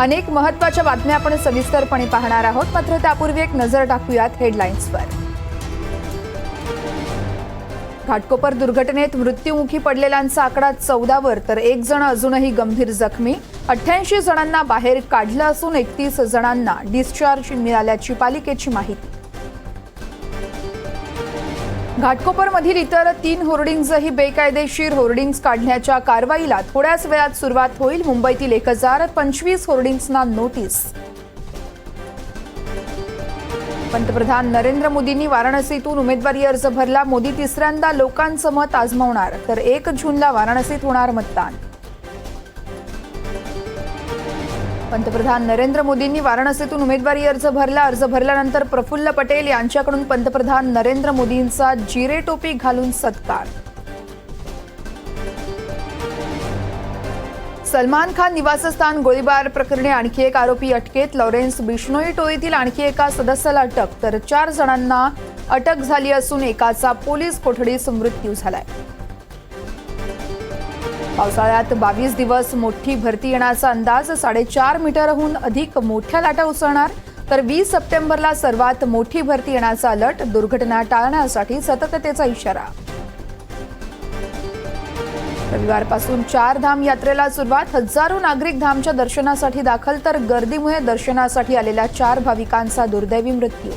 अनेक महत्त्वाच्या बातम्या आपण सविस्तरपणे पाहणार आहोत. मात्र त्यापूर्वी एक नजर टाकूयात हेडलाईन्सवर. घाटकोपर दुर्घटनेत मृत्यूमुखी पडलेल्यांचा आकडा चौदावर तर एक जण अजूनही गंभीर जखमी. अठ्ठ्याऐंशी जणांना बाहेर काढलं असून एकतीस जणांना डिस्चार्ज मिळाल्याची पालिकेची माहिती. घाटकोपरमधील इतर तीन होर्डिंग्जही बेकायदेशीर होर्डिंग्ज काढण्याच्या कारवाईला थोड्याच वेळात सुरुवात होईल. मुंबईतील एक हजार पंचवीस होर्डिंग्जना नोटीस. पंतप्रधान नरेंद्र मोदींनी वाराणसीतून उमेदवारी अर्ज भरला. मोदी तिसऱ्यांदा लोकांचं मत आजमावणार तर एक जूनला वाराणसीत होणार मतदान. पंतप्रधान नरेंद्र मोदींनी वाराणसीतून उमेदवारी अर्ज भरला. अर्ज भरल्यानंतर प्रफुल्ल पटेल यांच्याकडून पंतप्रधान नरेंद्र मोदींचा जिरे टोपी घालून सत्कार. सलमान खान निवासस्थान गोळीबार प्रकरणी आणखी एक आरोपी अटकेत. लॉरेन्स बिष्णोई टोळीतील आणखी एका सदस्याला अटक तर चार जणांना अटक झाली असून एकाचा पोलीस कोठडीस मृत्यू झालाय. पावसाळ्यात बावीस दिवस मोठी भरती येण्याचा अंदाज साडेचार मीटरहून अधिक मोठ्या लाटा उसळणार. तर वीस सप्टेंबरला सर्वात मोठी भरती येण्याचा अलर्ट दुर्घटना टाळण्यासाठी सतर्कतेचा इशारा. रविवारपासून चार धाम यात्रेला सुरुवात. हजारो नागरिक धामच्या दर्शनासाठी दाखल तर गर्दीमुळे दर्शनासाठी आलेल्या चार भाविकांचा दुर्दैवी मृत्यू.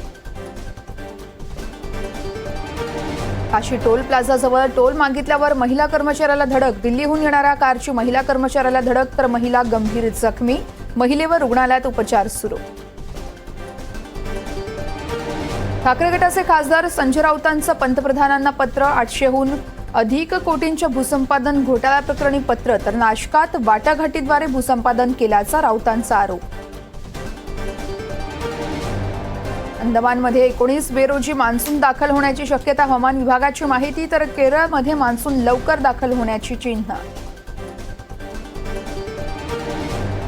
काशी टोल प्लाझाजवळ टोल मागितल्यावर महिला कर्मचाऱ्याला धडक दिल्लीहून येणाऱ्या कारची महिला कर्मचाऱ्याला धडक तर महिला गंभीर जखमी महिलेवर रुग्णालयात उपचार सुरू. ठाकरे गटाचे खासदार संजय राऊतांचं पंतप्रधानांना पत्र आठशेहून अधिक कोटींच्या भूसंपादन घोटाळा प्रकरणी पत्र तर नाशकात वाटाघाटीद्वारे भूसंपादन केल्याचा राऊतांचा आरोप. अंदमानमध्ये एकोणीस मे रोजी मान्सून दाखल होण्याची शक्यता हवामान विभागाची माहिती तर केरळमध्ये मान्सून लवकर दाखल होण्याची चिन्ह.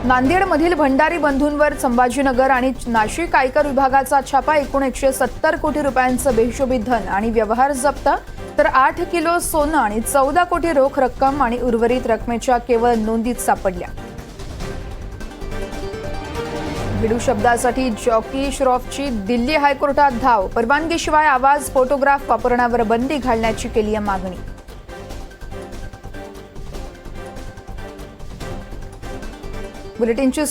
नांदेडमधील भंडारी बंधूंवर संभाजीनगर आणि नाशिक आयकर विभागाचा छापा एकूण एकशे सत्तर कोटी रुपयांचं बेहिशोबी धन आणि व्यवहार जप्त तर आठ किलो सोनं आणि चौदा कोटी रोख रक्कम आणि उर्वरित रकमेच्या केवळ नोंदीत सापडल्या. भिडू शब्दासाठी जॉकी श्रॉफची दिल्ली हायकोर्टात धाव. परवानगीशिवाय आवाज फोटोग्राफ वापरण्यावर बंदी घालण्याची केली आहे मागणी. बुलेटिनची